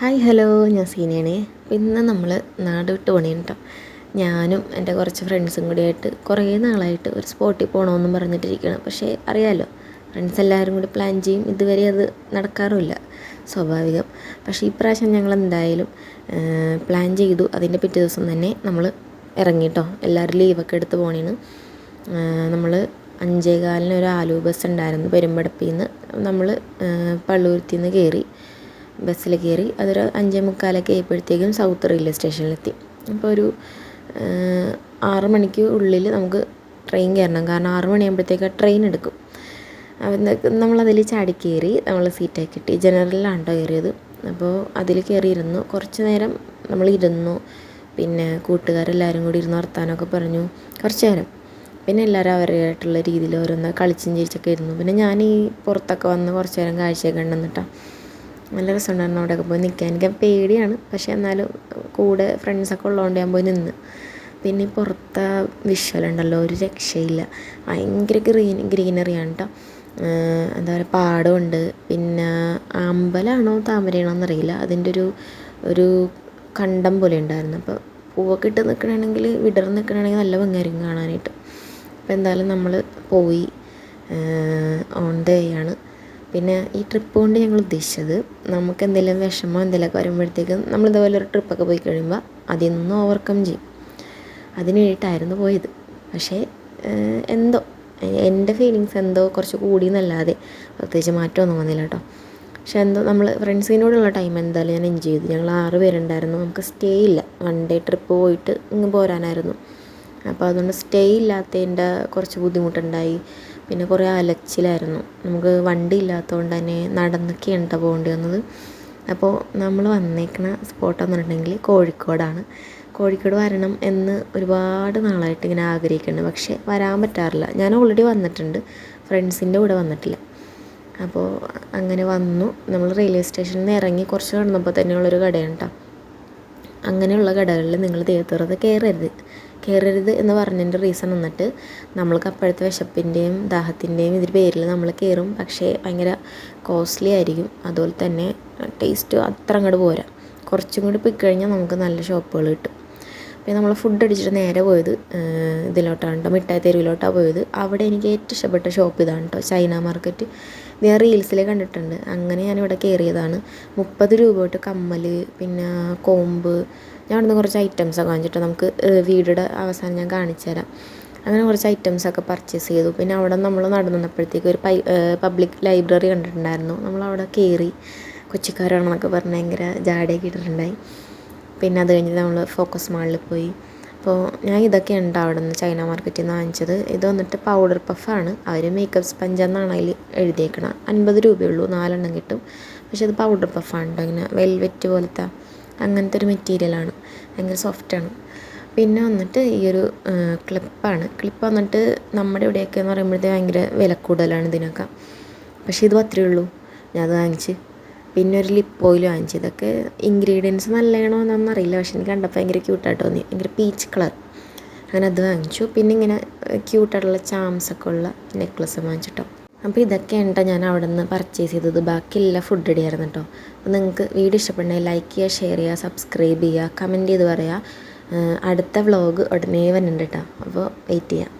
Hi hello. ഞാൻ സീനിയാണ്. ഇന്ന് നമ്മൾ നാട് വിട്ട് പണിയാണ് കേട്ടോ ഞാനും എന്റെ കുറച്ച് ഫ്രണ്ട്സും കൂടി ആയിട്ട് കുറേ നാളായിട്ട് ഒരു സ്പോട്ടിൽ പോകണമെന്നും പറഞ്ഞിട്ടിരിക്കണം പക്ഷേ അറിയാമല്ലോ ഫ്രണ്ട്സ് എല്ലാവരും കൂടി പ്ലാൻ ചെയ്യും. ഇതുവരെ അത് നടക്കാറുമില്ല സ്വാഭാവികം. പക്ഷേ ഇപ്രാവശ്യം ഞങ്ങൾ എന്തായാലും പ്ലാൻ ചെയ്തു. അതിന്റെ പിറ്റേ ദിവസം തന്നെ നമ്മൾ ഇറങ്ങിട്ടോ എല്ലാവരും ലീവൊക്കെ എടുത്ത് പോണേണ് നമ്മൾ അഞ്ചേകാലിന് ഒരു ആലു ബസ് ഉണ്ടായിരുന്നു പെരുമ്പടപ്പിൽ നിന്ന് നമ്മൾ പള്ളുരുത്തിൽ നിന്ന് കയറി ബസ്സിൽ കയറി അതൊരു അഞ്ചേ മുക്കാലൊക്കെ ആയപ്പോഴത്തേക്കും സൗത്ത് റെയിൽവേ സ്റ്റേഷനിലെത്തി. അപ്പോൾ ഒരു ആറ് മണിക്ക് ഉള്ളിൽ നമുക്ക് ട്രെയിൻ കയറണം. കാരണം ആറ് മണിയാകുമ്പോഴത്തേക്ക് ട്രെയിൻ എടുക്കും. നമ്മളതിൽ ചാടി കയറി നമ്മൾ സീറ്റൊക്കെ കിട്ടി ജനറലിലാണ് കേട്ടോ കയറിയത്. അപ്പോൾ അതിൽ കയറിയിരുന്നു. കുറച്ച് നേരം നമ്മൾ ഇരുന്നു. പിന്നെ കൂട്ടുകാരെല്ലാവരും കൂടി ഇരുന്ന് വർത്താനമൊക്കെ പറഞ്ഞു. കുറച്ച് നേരം. പിന്നെ എല്ലാവരും അവരുടേതായിട്ടുള്ള രീതിയിൽ ഓരോന്ന് കളിച്ചും ചിരിച്ചൊക്കെ ഇരുന്നു. പിന്നെ ഞാൻ ഈ പുറത്തൊക്കെ വന്ന് കുറച്ച് നേരം കാഴ്ചയൊക്കെ ഉണ്ടെന്നിട്ടാ നല്ല രസമുണ്ടായിരുന്നു അവിടെയൊക്കെ പോയി നിൽക്കാൻ എനിക്ക് പേടിയാണ്. പക്ഷേ എന്നാലും കൂടെ ഫ്രണ്ട്സൊക്കെ ഉള്ളതുകൊണ്ട് ഞാൻ പോയി നിന്ന്. പിന്നെ ഈ പുറത്തെ വിഷ്വലുണ്ടല്ലോ ഒരു രക്ഷയില്ല. ഭയങ്കര ഗ്രീൻ ഗ്രീനറിയാണ് കേട്ടോ എന്താ പറയുക പാടമുണ്ട് പിന്നെ അമ്പലമാണോ താമരയാണോ എന്നറിയില്ല. അതിന്റെ ഒരു ഒരു കണ്ടം പോലെ ഉണ്ടായിരുന്നു. അപ്പോൾ പൂവൊക്കെ ഇട്ട് നിൽക്കണമെങ്കിൽ വിടർന്ന് നിൽക്കണമെങ്കിൽ നല്ല ഭംഗിയായിരിക്കും കാണാനായിട്ട്. അപ്പോൾ എന്തായാലും നമ്മൾ പോയി ഓൺ ദ ആണ്. പിന്നെ ഈ ട്രിപ്പ് കൊണ്ട് ഞങ്ങൾ ഉദ്ദേശിച്ചത് നമുക്ക് എന്തെങ്കിലും വിഷമം എന്തെങ്കിലുമൊക്കെ വരുമ്പോഴത്തേക്കും നമ്മൾ ഇതേപോലെ ഒരു ട്രിപ്പൊക്കെ പോയി കഴിയുമ്പോൾ അതിൽ നിന്ന് ഓവർകം ചെയ്യും. അതിന് വേണ്ടിയിട്ടായിരുന്നു പോയത്. പക്ഷേ എന്തോ എന്റെ ഫീലിങ്സ് എന്തോ കുറച്ച് കൂടി എന്നല്ലാതെ പ്രത്യേകിച്ച് മാറ്റമൊന്നും വന്നില്ല കേട്ടോ. പക്ഷെ എന്തോ നമ്മൾ ഫ്രണ്ട്സിനോടുള്ള ടൈം എന്തായാലും ഞാൻ എൻജോയ് ചെയ്തു. ഞങ്ങൾ ആറ് പേരുണ്ടായിരുന്നു. നമുക്ക് സ്റ്റേ ഇല്ല. വൺ ഡേ ട്രിപ്പ് പോയിട്ട് ഇങ്ങ് പോരാനായിരുന്നു. അപ്പോൾ അതുകൊണ്ട് സ്റ്റേ ഇല്ലാത്തതിന്റെ കുറച്ച് ബുദ്ധിമുട്ടുണ്ടായി. പിന്നെ കുറേ അലച്ചിലായിരുന്നു. നമുക്ക് വണ്ടി ഇല്ലാത്തതുകൊണ്ട് തന്നെ നടന്നൊക്കെയാണ് കേട്ടോ പോകേണ്ടി വന്നത്. അപ്പോൾ നമ്മൾ വന്നേക്കണ സ്പോട്ടെന്ന് പറഞ്ഞിട്ടുണ്ടെങ്കിൽ കോഴിക്കോടാണ്. കോഴിക്കോട് വരണം എന്ന് ഒരുപാട് നാളായിട്ട് ഇങ്ങനെ ആഗ്രഹിക്കുന്നുണ്ട്. പക്ഷേ വരാൻ പറ്റാറില്ല. ഞാൻ ഓൾറെഡി വന്നിട്ടുണ്ട്. ഫ്രണ്ട്സിന്റെ കൂടെ വന്നിട്ടില്ല. അപ്പോൾ അങ്ങനെ വന്നു. നമ്മൾ റെയിൽവേ സ്റ്റേഷനിൽ നിന്ന് ഇറങ്ങി കുറച്ച് കടന്നപ്പോൾ തന്നെയുള്ളൊരു കടയാണ് അങ്ങനെയുള്ള കടകളിൽ നിങ്ങൾ ദൈവത്തുറത്ത് കയറരുത്. കയറരുത് എന്ന് പറഞ്ഞതിന്റെ റീസൺ വന്നിട്ട് നമ്മൾക്ക് അപ്പോഴത്തെ വിശപ്പിന്റെയും ദാഹത്തിന്റെയും ഇതിന്റെ പേരിൽ നമ്മൾ കയറും. പക്ഷേ ഭയങ്കര കോസ്റ്റ്ലി ആയിരിക്കും. അതുപോലെ തന്നെ ടേസ്റ്റ് അത്ര അങ്ങോട്ട് പോരാ. കുറച്ചും കൂടി പോയി കഴിഞ്ഞാൽ നമുക്ക് നല്ല ഷോപ്പുകൾ കിട്ടും. പിന്നെ നമ്മൾ ഫുഡ് അടിച്ചിട്ട് നേരെ പോയത് ഇതിലോട്ടാണ് കേട്ടോ മിഠായി തെരുവിലോട്ടാണ് പോയത്. അവിടെ എനിക്ക് ഏറ്റവും ഇഷ്ടപ്പെട്ട ഷോപ്പ് ഇതാണ് കേട്ടോ ചൈന മാർക്കറ്റ് ഞാൻ റീൽസിൽ കണ്ടിട്ടുണ്ട്. അങ്ങനെ ഞാനിവിടെ കയറിയതാണ് മുപ്പത് രൂപ തൊട്ട് കമ്മൽ പിന്നെ കോമ്പ്. ഞാൻ അവിടുന്ന് കുറച്ച് ഐറ്റംസൊക്കെ വാങ്ങിച്ചിട്ട് നമുക്ക് വീടിയുടെ അവസാനം ഞാൻ കാണിച്ചു തരാം അങ്ങനെ കുറച്ച് ഐറ്റംസൊക്കെ പർച്ചേസ് ചെയ്തു. പിന്നെ അവിടെ നമ്മൾ നടന്നു വന്നപ്പോഴത്തേക്ക് ഒരു പബ്ലിക് ലൈബ്രറി കണ്ടിട്ടുണ്ടായിരുന്നു. നമ്മളവിടെ കയറി കൊച്ചിക്കാരാണെന്നൊക്കെ പറഞ്ഞ് ഭയങ്കര ജാടയൊക്കെ ഇട്ടിട്ടുണ്ടായി. പിന്നെ അത് കഴിഞ്ഞ് നമ്മൾ ഫോക്കസ് മാളിൽ പോയി. അപ്പോൾ ഞാൻ ഇതൊക്കെ ഉണ്ട് അവിടെ നിന്ന് ചൈന മാർക്കറ്റിൽ നിന്ന് വാങ്ങിച്ചത്. ഇത് വന്നിട്ട് പൗഡർ പഫാണ് അവർ മേക്കപ്പ് സ്പഞ്ച് എന്നാണ് അതിൽ എഴുതിയേക്കണം. അൻപത് രൂപയുള്ളൂ നാലെണ്ണം കിട്ടും. പക്ഷേ ഇത് പൗഡർ പഫാണ് കേട്ടോ ഇങ്ങനെ വെൽവെറ്റ് പോലത്തെ അങ്ങനത്തെ ഒരു മെറ്റീരിയലാണ് ഭയങ്കര സോഫ്റ്റാണ് പിന്നെ വന്നിട്ട് ഈ ഒരു ക്ലിപ്പാണ് ക്ലിപ്പ് വന്നിട്ട് നമ്മുടെ ഇവിടെയൊക്കെ എന്ന് പറയുമ്പോഴത്തേക്ക് ഭയങ്കര വില കൂടുതലാണ് ഇതിനൊക്കെ. പക്ഷേ ഇത് അത്രയേ ഉള്ളൂ. ഞാൻ വാങ്ങിച്ച് പിന്നെ ഒരു ലിപ്പ് ഓയിൽ വാങ്ങിച്ചു. ഇതൊക്കെ ഇൻഗ്രീഡിയൻസ് നല്ലതാണോ എന്നൊന്നും അറിയില്ല. പക്ഷെ എനിക്ക് കണ്ടപ്പോൾ ഭയങ്കര ക്യൂട്ടായിട്ട് തോന്നി. ഭയങ്കര പീച്ച് കളർ അങ്ങനെ അത് വാങ്ങിച്ചു. പിന്നെ ഇങ്ങനെ ക്യൂട്ടായിട്ടുള്ള ചാംസ് ഒക്കെ ഉള്ള നെക്ലസ് വാങ്ങിച്ചിട്ടോ. അപ്പോൾ ഇതൊക്കെ കേട്ടോ ഞാൻ അവിടെ നിന്ന് പർച്ചേസ് ചെയ്തത് ബാക്കിയെല്ലാം ഫുഡ് ഇടിയായിരുന്നു കേട്ടോ അപ്പോൾ നിങ്ങൾക്ക് വീഡിയോ ഇഷ്ടപ്പെടണേ ലൈക്ക് ചെയ്യുക ഷെയർ ചെയ്യുക സബ്സ്ക്രൈബ് ചെയ്യുക കമന്റ് ചെയ്ത് പറയുക. അടുത്ത വ്ളോഗ് ഉടനെ വരുന്നുണ്ട് കേട്ടോ അപ്പോൾ വെയിറ്റ് ചെയ്യാം.